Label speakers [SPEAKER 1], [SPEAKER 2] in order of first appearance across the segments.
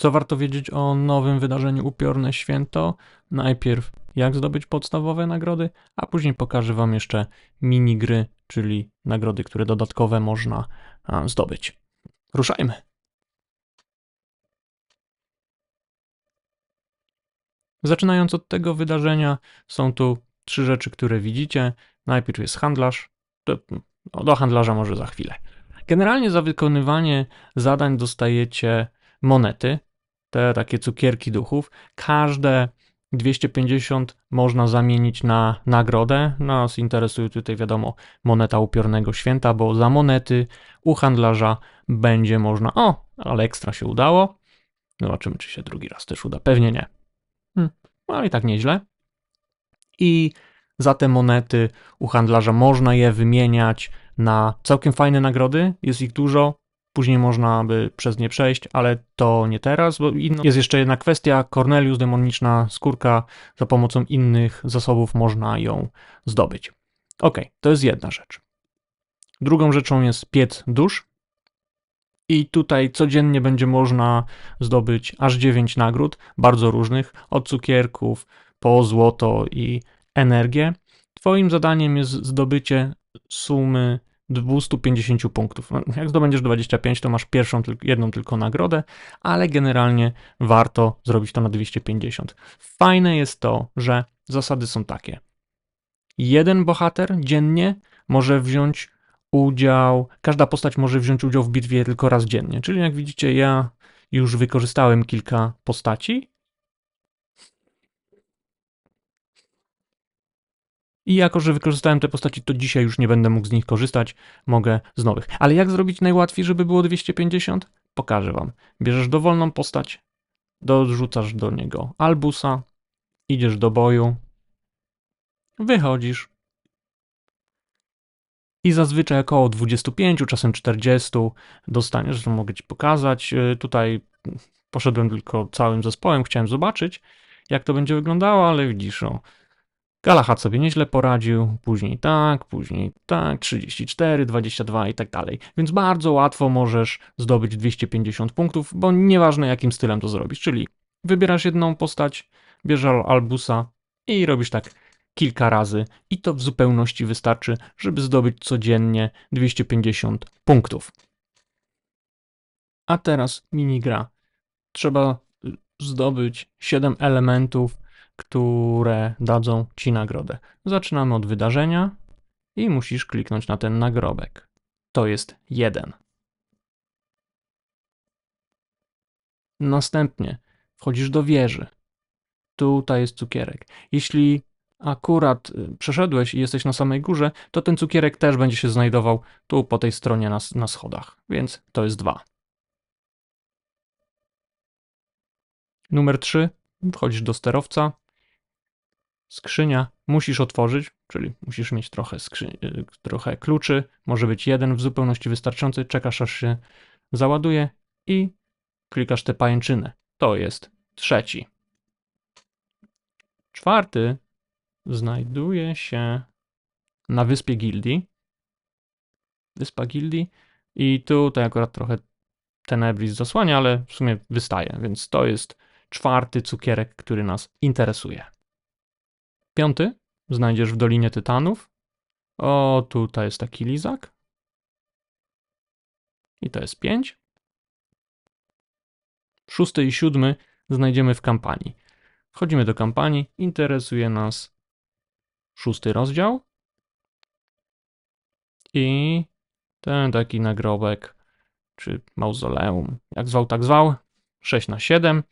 [SPEAKER 1] Co warto wiedzieć o nowym wydarzeniu Upiorne Święto? Najpierw jak zdobyć podstawowe nagrody, a później pokażę Wam jeszcze minigry, czyli nagrody, które dodatkowe można zdobyć. Ruszajmy! Zaczynając od tego wydarzenia, są tu trzy rzeczy, które widzicie. Najpierw jest handlarz, no, do handlarza może za chwilę. Generalnie za wykonywanie zadań dostajecie monety, te takie cukierki duchów. Każde 250 można zamienić na nagrodę. Nas interesuje tutaj, wiadomo, moneta upiornego święta, bo za monety u handlarza będzie można. O, ale ekstra się udało. Zobaczymy, czy się drugi raz też uda. Pewnie nie. Hmm, no i tak nieźle. I za te monety u handlarza można je wymieniać na całkiem fajne nagrody. Jest ich dużo. Później można by przez nie przejść, ale to nie teraz, bo jest jeszcze jedna kwestia. Cornelius, demoniczna skórka, za pomocą innych zasobów można ją zdobyć. Ok, to jest jedna rzecz. Drugą rzeczą jest piec dusz. I tutaj codziennie będzie można zdobyć aż 9 nagród, bardzo różnych, od cukierków po złoto i energię. Twoim zadaniem jest zdobycie sumy 250 punktów. No, jak zdobędziesz 25, to masz pierwszą, jedną tylko nagrodę, ale generalnie warto zrobić to na 250. Fajne jest to, że zasady są takie. Jeden bohater dziennie może wziąć udział, każda postać może wziąć udział w bitwie tylko raz dziennie. Czyli jak widzicie, ja już wykorzystałem kilka postaci I jako, że wykorzystałem te postaci, to dzisiaj już nie będę mógł z nich korzystać, mogę z nowych. Ale jak zrobić najłatwiej, żeby było 250? Pokażę wam. Bierzesz dowolną postać, dorzucasz do niego albusa, idziesz do boju, wychodzisz i zazwyczaj około 25, czasem 40 dostaniesz, że mogę ci pokazać. Y, tutaj poszedłem tylko całym zespołem, chciałem zobaczyć, jak to będzie wyglądało, ale widzisz, o, Galahad sobie nieźle poradził, później tak, później tak, 34, 22 i tak dalej. Więc bardzo łatwo możesz zdobyć 250 punktów, bo nieważne jakim stylem to zrobisz, czyli wybierasz jedną postać, bierzesz albusa i robisz tak kilka razy i to w zupełności wystarczy, żeby zdobyć codziennie 250 punktów. A teraz minigra. Trzeba zdobyć 7 elementów które dadzą ci nagrodę. Zaczynamy od wydarzenia i musisz kliknąć na ten nagrobek. To jest jeden. Następnie wchodzisz do wieży. Tutaj jest cukierek. Jeśli akurat y, przeszedłeś i jesteś na samej górze, to ten cukierek też będzie się znajdował tu po tej stronie na, na schodach, więc to jest dwa. Numer 3. Wchodzisz do sterowca Skrzynia musisz otworzyć, czyli musisz mieć trochę. Y, trochę kluczy. Może być jeden w zupełności wystarczający. Czekasz aż się załaduje i klikasz tę pajęczynę. To jest trzeci. Czwarty znajduje się na wyspie Gildii. Wyspa Gildii. I tutaj akurat trochę Tenebris zasłania, ale w sumie wystaje, więc to jest czwarty cukierek, który nas interesuje. Piąty znajdziesz w Dolinie Tytanów. O, tutaj jest taki lizak. I to jest pięć. Szósty i siódmy znajdziemy w kampanii. Wchodzimy do kampanii. Interesuje nas szósty rozdział. I ten taki nagrobek, czy mauzoleum, jak zwał, tak zwał. 6 na 7.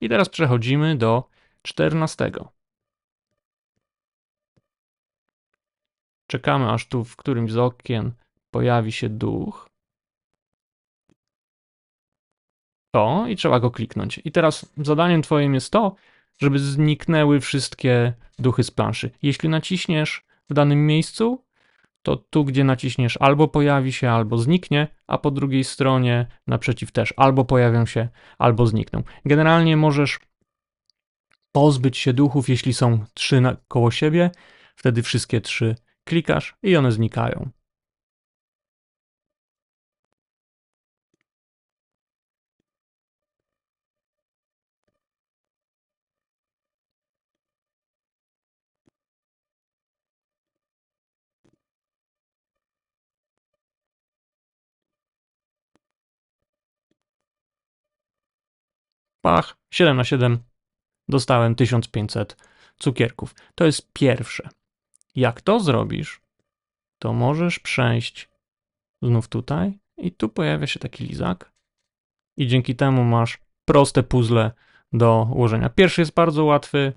[SPEAKER 1] I teraz przechodzimy do 14. Czekamy, aż tu w którymś z okien pojawi się duch. To i trzeba go kliknąć. I teraz zadaniem Twoim jest to, żeby zniknęły wszystkie duchy z planszy. Jeśli naciśniesz w danym miejscu, to tu, gdzie naciśniesz, albo pojawi się, albo zniknie, a po drugiej stronie naprzeciw też albo pojawią się, albo znikną. Generalnie możesz pozbyć się duchów, jeśli są trzy koło siebie, wtedy wszystkie trzy Klikasz i one znikają. Pach, 7 na 7 dostałem 1500 cukierków. To jest pierwsze. Jak to zrobisz, to możesz przejść znów tutaj i tu pojawia się taki lizak i dzięki temu masz proste puzzle do ułożenia. Pierwszy jest bardzo łatwy,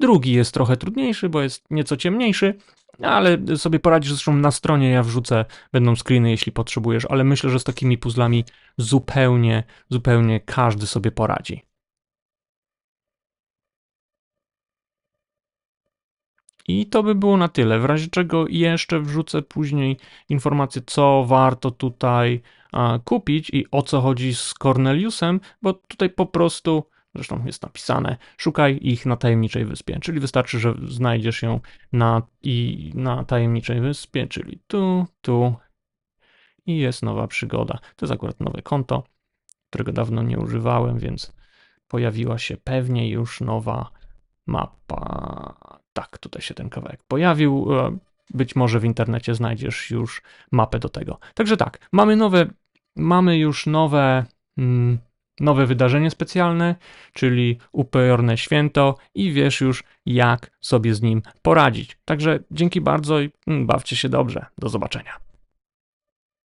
[SPEAKER 1] drugi jest trochę trudniejszy, bo jest nieco ciemniejszy, ale sobie poradzisz zresztą na stronie, ja wrzucę, będą screeny, jeśli potrzebujesz, ale myślę, że z takimi puzzlami zupełnie, zupełnie każdy sobie poradzi. I to by było na tyle. W razie czego jeszcze wrzucę później informację, co warto tutaj kupić i o co chodzi z Corneliusem, bo tutaj po prostu, zresztą jest napisane, szukaj ich na tajemniczej wyspie. Czyli wystarczy, że znajdziesz ją na, i na tajemniczej wyspie, czyli tu, tu i jest nowa przygoda. To jest akurat nowe konto, którego dawno nie używałem, więc pojawiła się pewnie już nowa mapa. Tak, tutaj się ten kawałek pojawił. E, Być może w internecie znajdziesz już mapę do tego. Także tak, mamy nowe, mamy już nowe, mm, nowe wydarzenie specjalne, czyli upojorne święto i wiesz już jak sobie z nim poradzić. Także dzięki bardzo i mm, bawcie się dobrze. Do zobaczenia.